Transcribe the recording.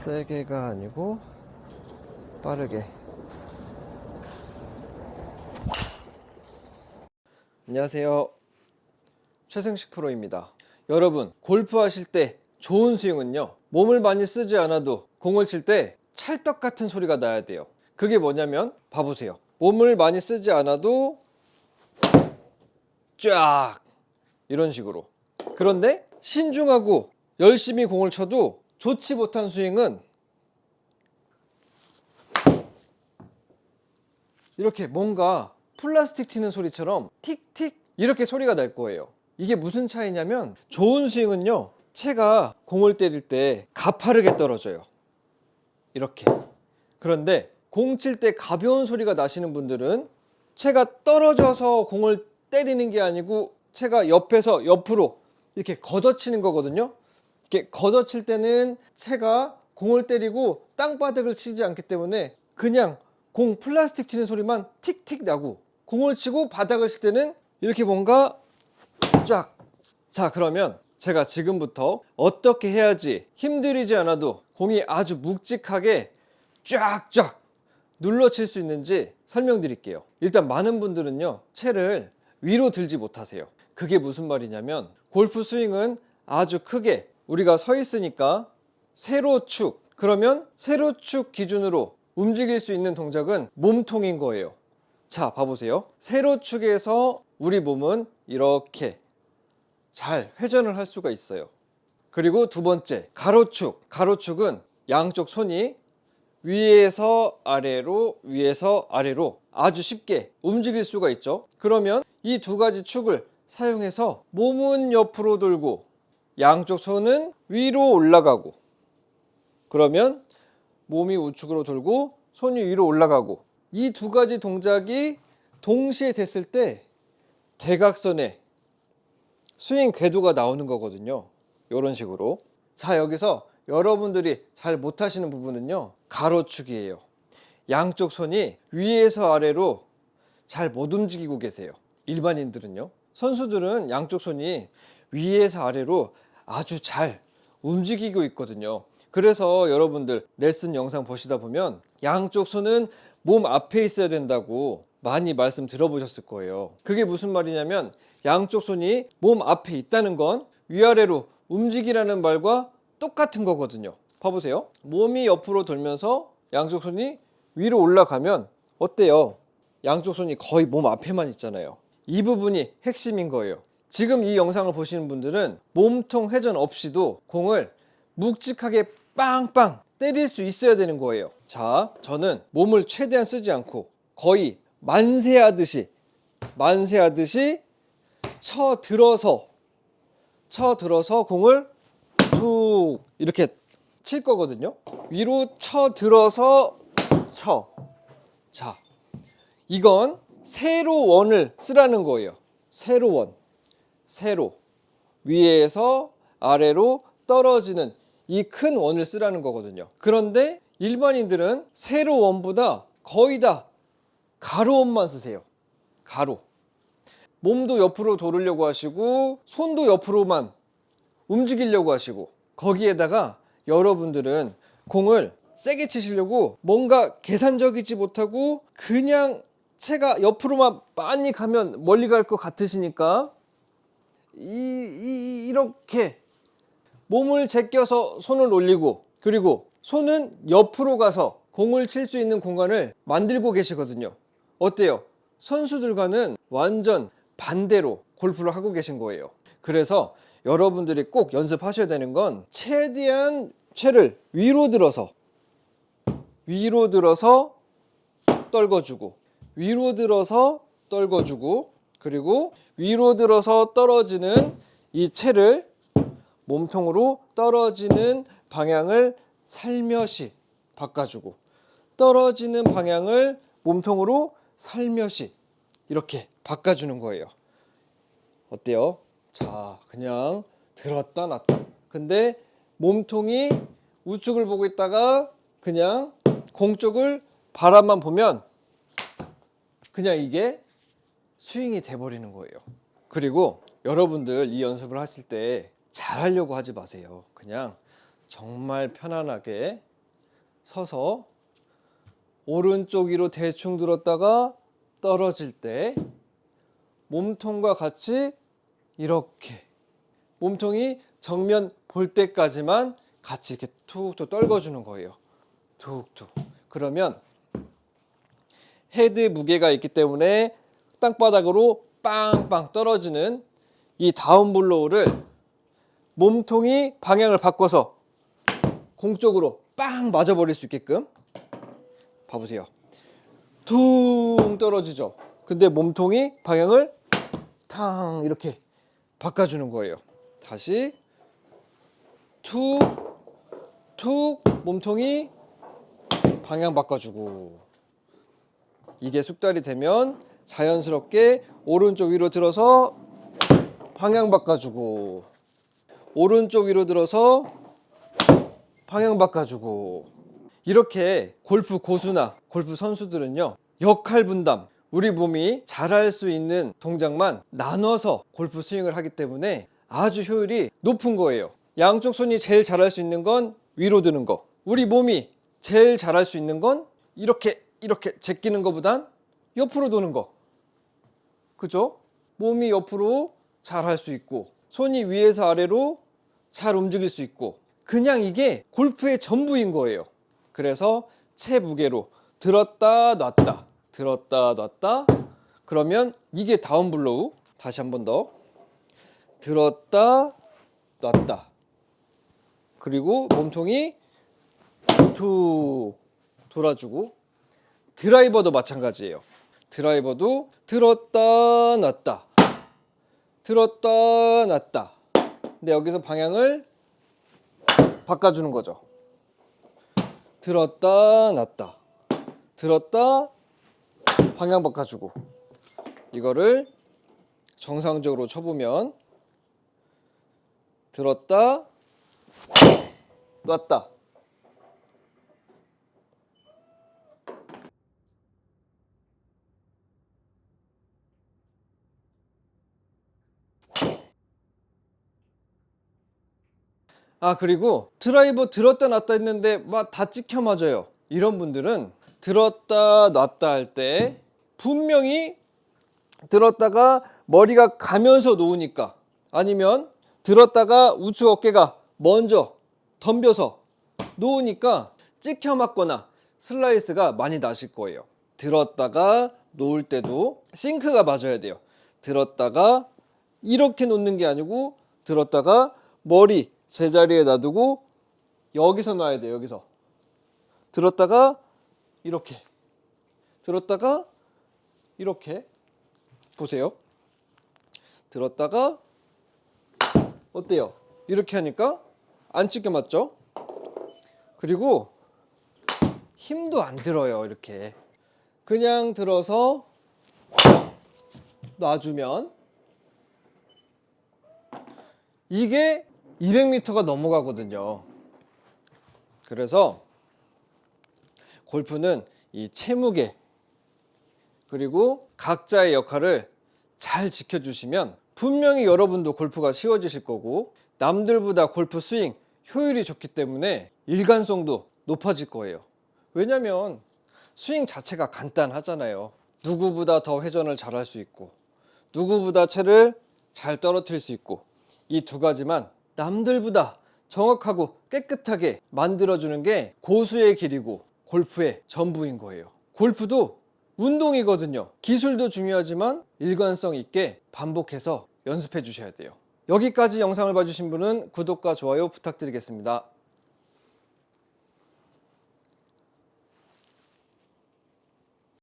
세게가 아니고 빠르게. 안녕하세요. 최승식 프로입니다. 여러분, 골프 하실 때 좋은 스윙은요, 몸을 많이 쓰지 않아도 공을 칠 때 찰떡 같은 소리가 나야 돼요. 그게 뭐냐면, 봐보세요. 몸을 많이 쓰지 않아도 쫙! 이런 식으로. 그런데 신중하고 열심히 공을 쳐도 좋지 못한 스윙은 이렇게 뭔가 플라스틱 치는 소리처럼 틱틱 이렇게 소리가 날 거예요. 이게 무슨 차이냐면 좋은 스윙은요. 채가 공을 때릴 때 가파르게 떨어져요. 이렇게. 그런데 공 칠 때 가벼운 소리가 나시는 분들은 채가 떨어져서 공을 때리는 게 아니고 채가 옆에서 옆으로 이렇게 걷어치는 거거든요. 이렇게 걷어칠 때는 채가 공을 때리고 땅바닥을 치지 않기 때문에 그냥 공 플라스틱 치는 소리만 틱틱 나고 공을 치고 바닥을 칠 때는 이렇게 뭔가 쫙. 자, 그러면 제가 지금부터 어떻게 해야지 힘들이지 않아도 공이 아주 묵직하게 쫙쫙 눌러 칠 수 있는지 설명드릴게요. 일단 많은 분들은요, 채를 위로 들지 못하세요. 그게 무슨 말이냐면 골프 스윙은 아주 크게 우리가 서 있으니까 세로축 그러면 세로축 기준으로 움직일 수 있는 동작은 몸통인 거예요. 자, 봐보세요. 세로축에서 우리 몸은 이렇게 잘 회전을 할 수가 있어요. 그리고 두 번째, 가로축. 가로축은 양쪽 손이 위에서 아래로, 위에서 아래로 아주 쉽게 움직일 수가 있죠. 그러면 이 두 가지 축을 사용해서 몸은 옆으로 돌고 양쪽 손은 위로 올라가고 그러면 몸이 우측으로 돌고 손이 위로 올라가고 이 두 가지 동작이 동시에 됐을 때 대각선에 스윙 궤도가 나오는 거거든요. 이런 식으로. 자, 여기서 여러분들이 잘 못하시는 부분은요. 가로축이에요. 양쪽 손이 위에서 아래로 잘 못 움직이고 계세요. 일반인들은요. 선수들은 양쪽 손이 위에서 아래로 아주 잘 움직이고 있거든요. 그래서 여러분들 레슨 영상 보시다 보면 양쪽 손은 몸 앞에 있어야 된다고 많이 말씀 들어보셨을 거예요. 그게 무슨 말이냐면 양쪽 손이 몸 앞에 있다는 건 위아래로 움직이라는 말과 똑같은 거거든요. 봐보세요. 몸이 옆으로 돌면서 양쪽 손이 위로 올라가면 어때요? 양쪽 손이 거의 몸 앞에만 있잖아요. 이 부분이 핵심인 거예요. 지금 이 영상을 보시는 분들은 몸통 회전 없이도 공을 묵직하게 빵빵 때릴 수 있어야 되는 거예요. 자, 저는 몸을 최대한 쓰지 않고 거의 만세하듯이 만세하듯이 쳐 들어서 쳐 들어서 공을 툭 이렇게 칠 거거든요. 위로 쳐 들어서 쳐. 자, 이건 세로 원을 쓰라는 거예요. 세로 원. 세로. 위에서 아래로 떨어지는 이 큰 원을 쓰라는 거거든요. 그런데 일반인들은 세로 원보다 거의 다 가로 원만 쓰세요. 가로. 몸도 옆으로 돌으려고 하시고 손도 옆으로만 움직이려고 하시고 거기에다가 여러분들은 공을 세게 치시려고 뭔가 계산적이지 못하고 그냥 채가 옆으로만 많이 가면 멀리 갈 것 같으시니까 이, 이 이렇게 몸을 제껴서 손을 올리고 그리고 손은 옆으로 가서 공을 칠 수 있는 공간을 만들고 계시거든요. 어때요? 선수들과는 완전 반대로 골프를 하고 계신 거예요. 그래서 여러분들이 꼭 연습하셔야 되는 건 최대한 채를 위로 들어서 위로 들어서 떨궈주고 위로 들어서 떨궈주고 그리고 위로 들어서 떨어지는 이 채를 몸통으로 떨어지는 방향을 살며시 바꿔주고 떨어지는 방향을 몸통으로 살며시 이렇게 바꿔주는 거예요. 어때요? 자, 그냥 들었다 놨다. 근데 몸통이 우측을 보고 있다가 그냥 공 쪽을 바람만 보면 그냥 이게 스윙이 돼버리는 거예요. 그리고 여러분들 이 연습을 하실 때 잘하려고 하지 마세요. 그냥 정말 편안하게 서서 오른쪽 위로 대충 들었다가 떨어질 때 몸통과 같이 이렇게 몸통이 정면 볼 때까지만 같이 이렇게 툭툭 떨궈주는 거예요. 툭툭. 그러면 헤드 무게가 있기 때문에 땅바닥으로 빵빵 떨어지는 이 다운블로우를 몸통이 방향을 바꿔서 공 쪽으로 빵 맞아버릴 수 있게끔 봐보세요. 퉁 떨어지죠. 근데 몸통이 방향을 탕 이렇게 바꿔주는 거예요. 다시 툭, 툭 몸통이 방향 바꿔주고 이게 숙달이 되면 자연스럽게 오른쪽 위로 들어서 방향 바꿔주고 오른쪽 위로 들어서 방향 바꿔주고. 이렇게 골프 고수나 골프 선수들은요 역할 분담 우리 몸이 잘할 수 있는 동작만 나눠서 골프 스윙을 하기 때문에 아주 효율이 높은 거예요. 양쪽 손이 제일 잘할 수 있는 건 위로 드는 거. 우리 몸이 제일 잘할 수 있는 건 이렇게 이렇게 제끼는 것보단 옆으로 도는 거 그죠? 몸이 옆으로 잘 할 수 있고 손이 위에서 아래로 잘 움직일 수 있고 그냥 이게 골프의 전부인 거예요. 그래서 채 무게로 들었다 놨다 들었다 놨다 그러면 이게 다운 블로우 다시 한 번 더 들었다 놨다 그리고 몸통이 툭 돌아주고 드라이버도 마찬가지예요. 드라이버도 들었다 놨다. 들었다 놨다. 근데 여기서 방향을 바꿔주는 거죠. 들었다 놨다. 들었다 방향 바꿔주고. 이거를 정상적으로 쳐보면 들었다 놨다 아 그리고 드라이버 들었다 놨다 했는데 막 다 찍혀 맞아요. 이런 분들은 들었다 놨다 할 때 분명히 들었다가 머리가 가면서 놓으니까 아니면 들었다가 우측 어깨가 먼저 덤벼서 놓으니까 찍혀 맞거나 슬라이스가 많이 나실 거예요. 들었다가 놓을 때도 싱크가 맞아야 돼요. 들었다가 이렇게 놓는 게 아니고 들었다가 머리 제자리에 놔두고 여기서 놔야 돼요 여기서. 들었다가 이렇게. 들었다가 이렇게. 보세요. 들었다가 어때요? 이렇게 하니까 안 찍혀 맞죠? 그리고 힘도 안 들어요 이렇게. 그냥 들어서 놔주면 이게 200m가 넘어가거든요. 그래서 골프는 이 체무게 그리고 각자의 역할을 잘 지켜주시면 분명히 여러분도 골프가 쉬워지실 거고 남들보다 골프 스윙 효율이 좋기 때문에 일관성도 높아질 거예요. 왜냐면 스윙 자체가 간단하잖아요. 누구보다 더 회전을 잘 할 수 있고 누구보다 채를 잘 떨어뜨릴 수 있고 이 두 가지만 남들보다 정확하고 깨끗하게 만들어주는 게 고수의 길이고 골프의 전부인 거예요. 골프도 운동이거든요. 기술도 중요하지만 일관성 있게 반복해서 연습해 주셔야 돼요. 여기까지 영상을 봐주신 분은 구독과 좋아요 부탁드리겠습니다.